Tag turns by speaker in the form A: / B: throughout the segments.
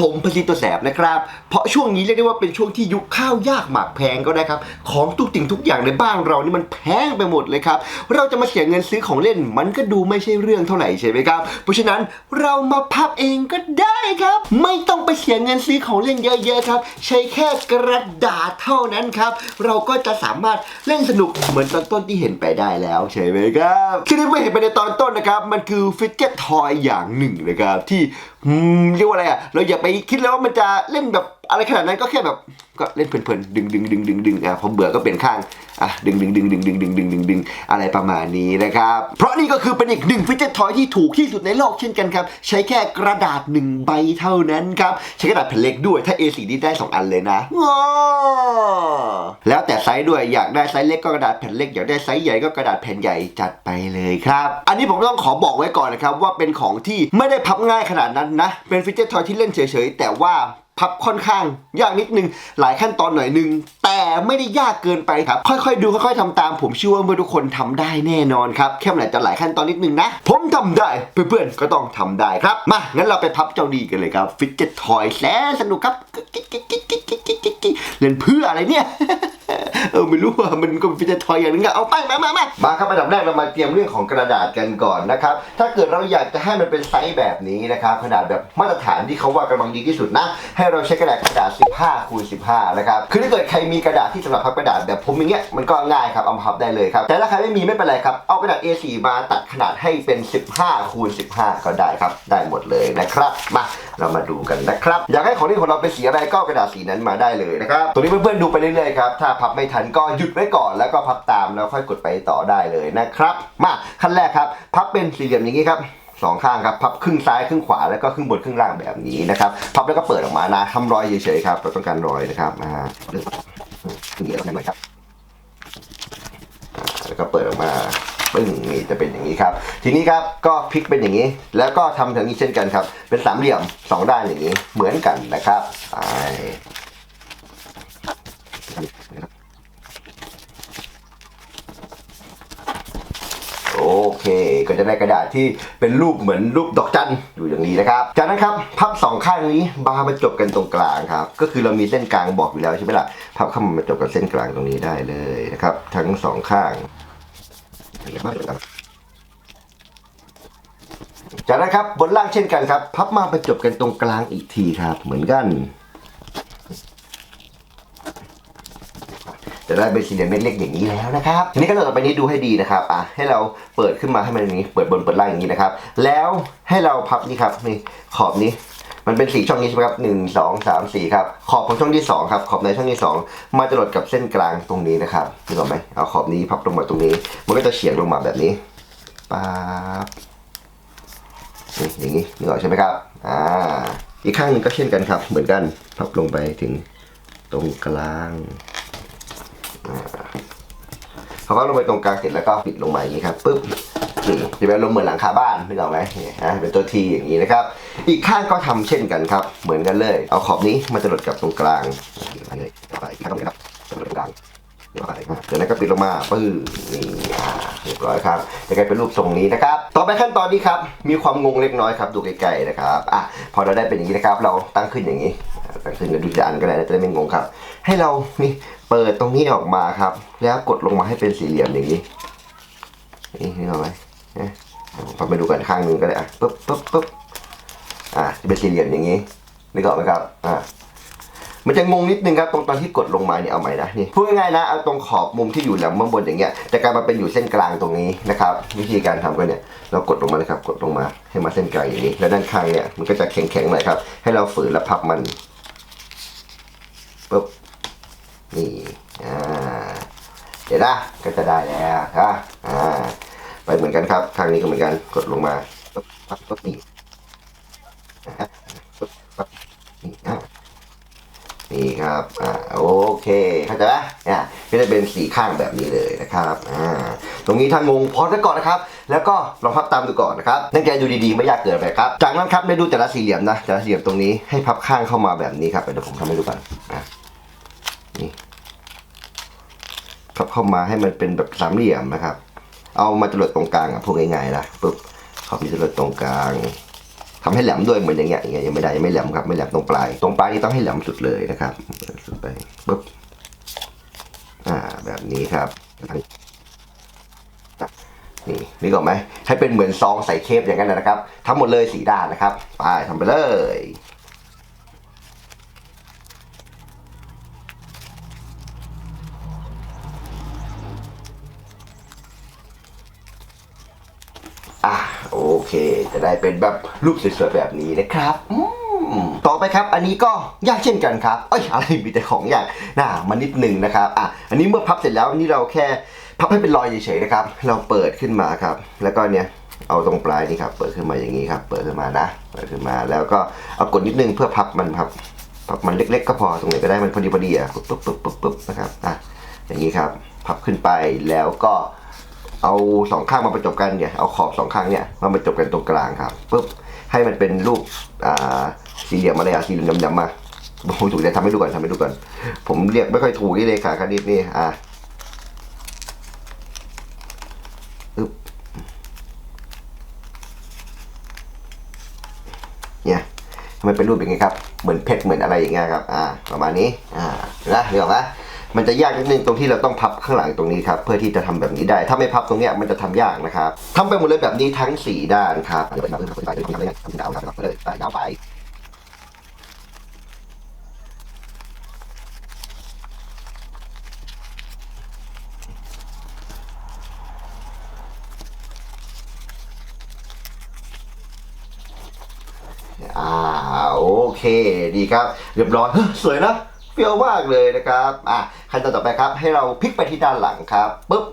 A: ผมพสิตัวแสบนะครับ เพราะช่วงนี้เรียกได้ว่าเป็นช่วงที่ยุคข้าวยากหมากแพงก็ได้ครับ ของทุกสิ่งทุกอย่างในบ้านเรานี่มันแพงไปหมดเลยครับ เราจะมาเสียเงินซื้อของเล่นมันก็ดูไม่ใช่เรื่องเท่าไหร่ใช่ไหมครับ เพราะฉะนั้นเรามาพับเองก็ได้ครับ ไม่ต้องไปเสียเงินซื้อของเล่นเยอะๆครับ ใช้แค่กระดาษเท่านั้นครับ เราก็จะสามารถเล่นสนุกเหมือนตอนต้นที่เห็นไปได้แล้วใช่ไหมครับที่ได้ไม่เห็นไปในตอนต้นนะครับ มันคือฟิกเก็ตทอยอย่างหนึ่งนะครับที่อืมเรียกว่าอะไรอะเราอย่าไปคิดแล้วว่ามันจะเล่นแบบ อะไรขนาดนั้นก็แค่แบบก็เล่นเพลินๆดึงดึงดึงดึงดึงอะพอเบื่อก็เปลี่ยนข้างอะดึงดึงดึงดึงดึงดึงดึงดึงดึงอะไรประมาณนี้นะครับ เพราะนี่ก็คือเป็นอีกหนึ่งฟิชเจอร์ทอยที่ถูกที่สุดในโลกเช่นกันครับ ใช้แค่กระดาษหนึ่งใบเท่านั้นครับ ใช้กระดาษแผ่นเล็กด้วยถ้า A4 นี่ได้สองอันเลยนะง้อแล้วแต่ไซส์ด้วยอยากได้ไซส์เล็กก็กระดาษแผ่นเล็กอยากได้ไซส์ใหญ่ก็กระดาษแผ่นใหญ่จัดไปเลยครับ อันนี้ผมต้องขอบอกไว้ก่อนนะครับว่าเป็นของที่ไม่ได้พับง่ายขนาดนั้นนะเป็นฟิชเจอร์ทอยที่เล่นเฉยๆแต่ว่า พับค่อนข้างยากนิดนึง หลายขั้นตอนหน่อยนึง แต่ไม่ได้ยากเกินไปครับ ค่อยๆ ดูค่อยๆทำตาม ผมเชื่อว่าเมื่อทุกคนทำได้แน่นอนครับแค่ไหนอาจจะหลายขั้นตอนนิดนึงนะ ผมทำได้เพื่อนๆก็ต้องทำได้ครับ มางั้นเราไปพับเจ้าดีกันเลยครับฟิชเจ็ตทอยแสนสนุกครับเล่นเพื่ออะไรเนี่ย เออไม่รู้ว่ามันก็เป็นฟิชเจอร์ทอยอย่างนึงอะเอาไปมามามามาครับอันดับแรกเรามาเตรียมเรื่องของกระดาษกันก่อนนะครับ ถ้าเกิดเราอยากจะให้มันเป็นไซส์แบบนี้นะครับขนาดแบบมาตรฐานที่เขาว่ากำลังดีที่สุดนะ ให้เราใช้กระดาษกระดาษ 15คูณ15 นะครับ คือถ้าเกิดใครมีกระดาษที่สำหรับพับกระดาษแบบผมอย่างเงี้ยมันก็ง่ายครับเอามาพับได้เลยครับ แต่ถ้าใครไม่มีไม่เป็นไรครับ เอากระดาษ A4 มาตัดขนาดให้เป็น 15คูณ15 ก็ได้ครับ ได้หมดเลยนะครับ มา เรามาดูกันนะครับ อยากให้ของเล่นของเราเป็นสีอะไรก็กระดาษสีนั้นมาได้เลยนะครับตัวนี้เพื่อนๆดูไปเรื่อยๆครับถ้าพับไม่ทันก็หยุดไว้ก่อนแล้วก็พับตามแล้วค่อยกดไปต่อได้เลยนะครับ มาขั้นแรกครับ พับเป็นสี่เหลี่ยมอย่างนี้ครับสองข้างครับพับครึ่งซ้ายครึ่งขวาแล้วก็ครึ่งบนครึ่งล่างแบบนี้นะครับพับแล้วก็เปิดออกมานะทำรอยเฉยๆครับเราต้องการรอยนะครับอ่าเรื่องอย่างนี้แล้วกันไหมครับแล้วก็เปิดออกมา นี่จะเป็นอย่างนี้ครับ ทีนี้ครับก็พลิกเป็นอย่างนี้ แล้วก็ทำอย่างนี้เช่นกันครับ เป็นสามเหลี่ยมสองด้านอย่างนี้เหมือนกันนะครับไปโอเค ก็จะได้กระดาษที่เป็นรูปเหมือนรูปดอกจันอยู่อย่างนี้นะครับ จากนั้นครับพับสองข้างนี้บาร์มาจบกันตรงกลางครับ ก็คือเรามีเส้นกลางบอกอยู่แล้วใช่ไหมล่ะ พับเข้ามาจบกับเส้นกลางตรงนี้ได้เลยนะครับ ทั้งสองข้าง จากนั้นครับบนล่างเช่นกันครับ พับมาประจบกันตรงกลางอีกทีครับ เหมือนกัน จะได้เป็นสี่เหลี่ยมเล็กๆอย่างนี้แล้วนะครับ ทีนี้ก็ต่อไปนี้ดูให้ดีนะครับอะให้เราเปิดขึ้นมาให้มันอย่างนี้ เปิดบนเปิดล่างอย่างนี้นะครับ แล้วให้เราพับนี่ครับนี่ขอบนี้ มันเป็นสีช่องนี้ใช่ไหมครับหนึ่งสองสามสี่ครับ ขอบของช่องที่สองครับ ขอบในช่องที่สองมาจะหลดกับเส้นกลางตรงนี้นะครับนึกออกไหมเอาขอบนี้พับลงมาตรงนี้ มันก็จะเฉียงลงมาแบบนี้ป๊าบนี่อย่างนี้นึกออกใช่ไหมครับ อ่า อีกข้างหนึ่งก็เช่นกันครับ เหมือนกัน พับลงไปถึงตรงกลางอ่าพอพับลงไปตรงกลางเสร็จแล้วก็ปิดลงมาอย่างนี้ครับ ปึ๊บนี่จะเป็นลมเหมือนหลังคาบ้านนึกออกไหมฮะเป็นตัวทีอย่างนี้นะครับ อีกข้างก็ทำเช่นกันครับ เหมือนกันเลย เอาขอบนี้มาจะหลดกับตรงกลางไปเลยไปอีกข้างตรงนี้ครับจะหลดตรงกลางจากนั้นก็ปิดลงมาปื้อนี่เรียบร้อยครับจะกลายเป็นรูปทรงนี้นะครับ ต่อไปขั้นตอนนี้ครับ มีความงงเล็กน้อยครับ ดูไกลๆนะครับอะพอเราได้เป็นอย่างนี้นะครับ เราตั้งขึ้นอย่างนี้ตั้งขึ้นกันดูจานก็ได้จะได้ไม่งงครับ ให้เรานี่เปิดตรงนี้ออกมาครับ แล้วกดลงมาให้เป็นสี่เหลี่ยมอย่างนี้นี่นี่เอาไหมเนี่ยไปดูกันข้างหนึงก็ได้อะปึ๊บปึ๊บปึ๊บ อะจะเป็นสี่เหลี่ยมอย่างนี้นึกออกไหมครับอ่ามันจะงงนิดนึงครับตรงตอนที่กดลงมาเนี่ยเอาใหม่นะนี่พูดง่ายๆนะเอาตรงขอบมุมที่อยู่แหลมข้างบนอย่างเงี้ยจะกลายมาเป็นอยู่เส้นกลางตรงนี้นะครับวิธีการทำก็เนี่ยเรากดลงมาเลยครับกดลงมาให้มาเส้นกลางอย่างนี้ แล้วด้านข้างเนี่ยมันก็จะแข็งๆหน่อยครับ ให้เราฝืนแล้วพับมันปุ๊บนี่อ่าเดี๋ยวนะก็จะได้แล้วครับอ่าไปเหมือนกันครับข้างนี้ก็เหมือนกันกดลงมาปุ๊บปั๊บปุ๊บนี่อ่าปุ๊บปี นี่ครับอ่าโอเคเข้าใจไหมอ่าก็จะเป็นสีข้างแบบนี้เลยนะครับอ่าตรงนี้ถ้างงพอไว้ก่อนนะครับ แล้วก็ลองพับตามดูก่อนนะครับตั้งใจดูดีๆไม่ยากเกินไปครับ จากนั้นครับได้ดูแต่ละสี่เหลี่ยมนะแต่ละสี่เหลี่ยมตรงนี้ให้พับข้างเข้ามาแบบนี้ครับเดี๋ยวผมทำให้ดูก่อนอะนี่พับเข้ามาให้มันเป็นแบบสามเหลี่ยมนะครับ เอามาจรดตรงกลางอะพูดง่ายๆนะปุ๊บขอบมีจรดตรงกลาง ทำให้แหลมด้วยเหมือนอย่างเงี้ยอย่างเงี้ยยังไม่ได้ยังไม่แหลมครับไม่แหลมตรงปลาย ตรงปลายนี่ต้องให้แหลมสุดเลยนะครับสุดไปปุ๊บอ่าแบบนี้ครับนี่นี่ก่อนไหมให้เป็นเหมือนซองใส่เคปอย่างนั้นนะครับทั้งหมดเลยสีด้านนะครับ ไปทำไปเลย อะโอเค จะได้เป็นแบบรูปสวยๆแบบนี้นะครับต่อไปครับ อันนี้ก็ยากเช่นกันครับเอ้ยอะไรมีแต่ของยากน่ามานิดหนึ่งนะครับอะอันนี้เมื่อพับเสร็จแล้วนี่เราแค่พับให้เป็นรอยเฉยๆนะครับ เราเปิดขึ้นมาครับ แล้วก็เนี่ยเอาตรงปลายนี่ครับ เปิดขึ้นมาอย่างนี้ครับ เปิดขึ้นมานะ เปิดขึ้นมาแล้วก็เอากดนิดนึงเพื่อพับมันพับพับมันเล็ก ๆ ก็พอตรงไหนก็ได้มันพอดีพอดีอะปุ๊บปุ๊บปุ๊บปุ๊บปุ๊บนะครับอะอย่างนี้ครับ พับขึ้นไปแล้วก็ เอาสองข้างมาประจบกันเนี่ยเอาขอบสองข้างเนี่ยมาประจบกันตรงกลางครับปุ๊บให้มันเป็นรูปอ่าสี่เหลี่ยมอะไรอะสี่เหลี่ยมดำๆมาผมถูกจะทำให้ดูก่อนทำให้ดูก่อน ผมเรียกไม่ค่อยถูกนี่เลยค่ะคณิตนี่อะอึ๊บเนี่ยมันเป็นรูปอย่างงี้ครับ เหมือนเพชรเหมือนอะไรอย่างเงี้ยครับ อ่า ประมาณนี้ อ่านะเดี๋ยวนะ มันจะยากนิดนึงตรงที่เราต้องพับข้างหลังตรงนี้ครับเพื่อที่จะทำแบบนี้ได้ ถ้าไม่พับตรงเนี้ยมันจะทำยากนะครับทำไปหมดเลยแบบนี้ทั้งสี่ด้านครับเดี๋ยวไปทำเพิ่มไปเดี๋ยวทำได้ไงทำดาวครับไปเลยไปดาวไปอ่าโอเคดีครับ เรียบร้อยสวยนะ ฟี้ยวมากเลยนะครับอะขั้นตอนต่อไปครับ ให้เราพลิกไปที่ด้านหลังครับปุ๊บ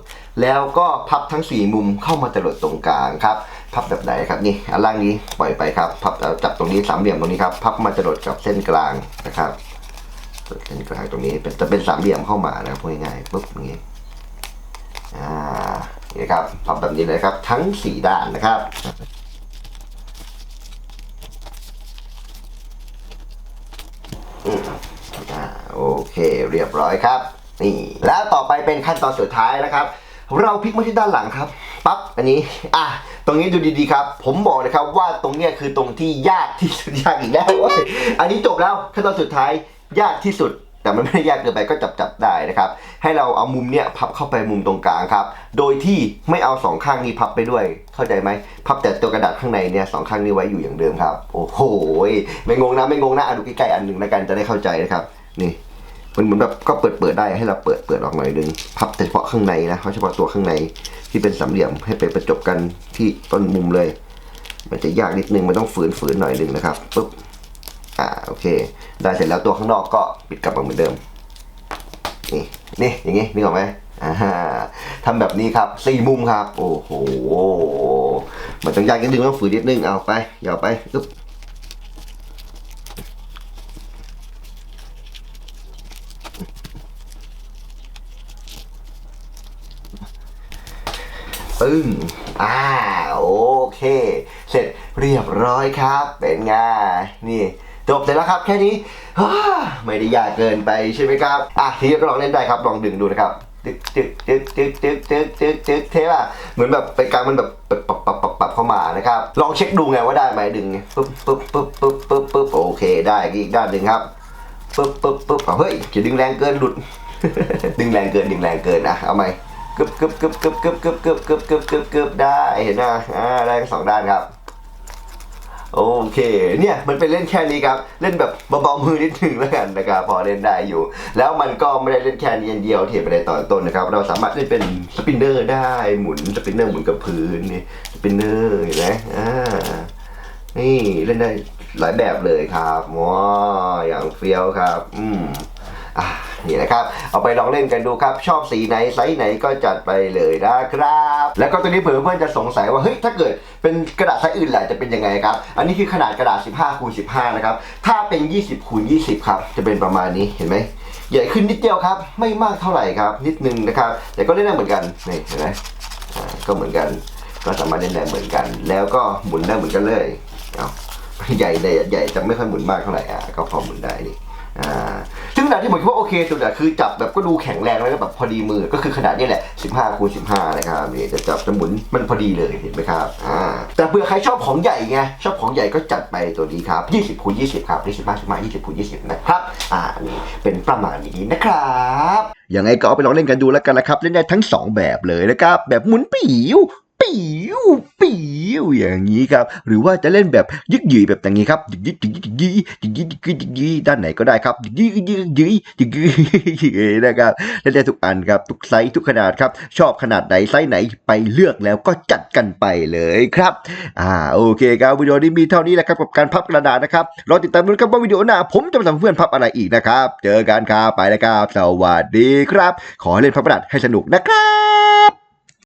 A: แล้วก็พับทั้งสี่มุมเข้ามาจรดตรงกลางครับพับแบบไหนครับนี่อันล่างนี้ปล่อยไปครับพับจับตรงนี้สามเหลี่ยมตรงนี้ครับพับมาจรดกับเส้นกลางนะครับเส้นกลางตรงนี้จะเป็นสามเหลี่ยมเข้ามานะครับพูดง่ายๆปุ๊บอย่างนี้อ่านี่ครับพับแบบนี้เลยครับ ทั้งสี่ด้านนะครับ อ่า โอเคเรียบร้อยครับ นี่ แล้วต่อไปเป็นขั้นตอนสุดท้ายนะครับ เราพลิกมาที่ด้านหลังครับปั๊บอันนี้อะตรงนี้ดูดีๆครับ ผมบอกนะครับว่าตรงเนี้ยคือตรงที่ยากที่สุดยากอีกแล้วอันนี้จบแล้วขั้นตอนสุดท้ายยากที่สุดแต่มันไม่ได้ยากเกินไปก็จับจับได้นะครับ ให้เราเอามุมเนี้ยพับเข้าไปมุมตรงกลางครับ โดยที่ไม่เอาสองข้างนี้พับไปด้วย เข้าใจไหมพับแต่ตัวกระดาษข้างในเนี่ยสองข้างนี้ไว้อยู่อย่างเดิมครับ โอ้โหไม่งงนะไม่งงนะอะดูใกล้ๆอันหนึ่งแล้วกันจะได้เข้าใจนะครับ นี่ มันเหมือนแบบก็เปิดเปิดได้ให้เราเปิดเปิดออกหน่อยนึงพับแต่เฉพาะข้างในนะเฉพาะตัวข้างในที่เป็นสามเหลี่ยมให้ไปประจบกันที่ต้นมุมเลย มันจะยากนิดนึงมันต้องฝืนฝืนหน่อยนึงนะครับปุ๊บอ่าโอเค ได้เสร็จแล้วตัวข้างนอกก็ปิดกลับมาเหมือนเดิมนี่นี่อย่างงี้นึกออกไหมอ่าทำแบบนี้ครับสี่มุมครับ โอ้โหมันต้องยากนิดนึงต้องฝืนนิดนึงเอาไปยาวไปปึ๊บ ปึ้งอ่าโอเค เสร็จเรียบร้อยครับ เป็นไงนี่จบเสร็จแล้วครับแค่นี้ไม่ได้ยากเกินไปใช่ไหมครับอะทีนี้ก็ลองเล่นได้ครับลองดึงดูนะครับตึกตึกตึกตึกตึกตึกตึกตึกเท่ป่ะเหมือนแบบเป็นการมันแบบปับปับปับปับปับเข้ามานะครับ ลองเช็คดูไงว่าได้ไหมดึงปึ๊บปึ๊บปึ๊บปึ๊บปึ๊บปึ๊บโอเค ได้อีกด้านหนึ่งครับปึ๊บปึ๊บปึ๊บเอาเฮ้ยจะดึงแรงเกินหลุด ดึงแรงเกินดึงแรงเกินนะเอาไหม กึบกึบกึบกึบกึบกึบกึบกึบกึบกึบกึบได้เห็นไหมอ่าได้ทั้งสองด้านครับโอเค เนี่ยมันเป็นเล่นแค่นี้ครับ เล่นแบบเบาๆมือนิดหนึ่งแล้วกันนะครับพอเล่นได้อยู่ แล้วมันก็ไม่ได้เล่นแค่นี้อย่างเดียวที่เห็นไปในตอนต้นนะครับ เราสามารถเล่นเป็นสปินเนอร์ได้หมุนสปินเนอร์หมุนกับพื้นนี่สปินเนอร์เห็นไหมอ่านี่เล่นได้หลายแบบเลยครับว้าอย่างเฟี้ยวครับ อืม นี่นะครับ เอาไปลองเล่นกันดูครับ ชอบสีไหนไซส์ไหนก็จัดไปเลยนะครับ แล้วก็ตัวนี้เผื่อเพื่อนจะสงสัยว่าเฮ้ยถ้าเกิดเป็นกระดาษไซส์อื่นแหละจะเป็นยังไงครับ อันนี้คือขนาดกระดาษ 15คูณ15 นะครับ ถ้าเป็น 20คูณ20 ครับ จะเป็นประมาณนี้เห็นไหมใหญ่ขึ้นนิดเดียวครับ ไม่มากเท่าไหร่ครับ นิดนึงนะครับ แต่ก็เล่นได้เหมือนกันนี่เห็นไหมก็เหมือนกัน ก็สามารถเล่นได้เหมือนกัน แล้วก็หมุนได้เหมือนกันเลยเอาใหญ่ใหญ่ใหญ่จะไม่ค่อยหมุนมากเท่าไหร่อะก็พอหมุนได้นี่ อ่าซึ่งขนาดที่ผมคิดว่าโอเคสุดอะคือจับแบบก็ดูแข็งแรงแล้วก็แบบพอดีมือก็คือขนาดนี้แหละ 15คูณ15นะครับนี่จะจับจะหมุนมันพอดีเลยเห็นไหมครับอ่าแต่เผื่อใครชอบของใหญ่ไงชอบของใหญ่ก็จัดไปตัวนี้ครับ 20คูณ20 ครับ25 15 20คูณ20 นะครับอ่านี่เป็นประมาณนี้นะครับยังไงก็เอาไปลองเล่นกันดูแล้วกันนะครับเล่นได้ทั้งสองแบบเลยนะครับแบบหมุนปิ๋วปิ๋วปิ๋ว ยิ้วอย่างนี้ครับหรือว่าจะเล่นแบบยึกยีแบบอย่างนี้ครับยึกยียึกยียึกยียึกยีด้านไหนก็ได้ครับยึกยียึกยียึกยีนะครับเล่นได้ทุกอันครับทุกไซส์ทุกขนาดครับชอบขนาดไหนไซส์ไหนไปเลือกแล้วก็จัดกันไปเลยครับอ่าโอเคครับวิดีโอนี้มีเท่านี้แหละครับกับการพับกระดาษนะครับรอติดตามดูครับว่าวิดีโอหน้าผมจะมาทำเพื่อนพับอะไรอีกนะครับเจอกันครับไปนะครับสวัสดีครับ ขอเล่นพับกระดาษให้สนุกนะครับ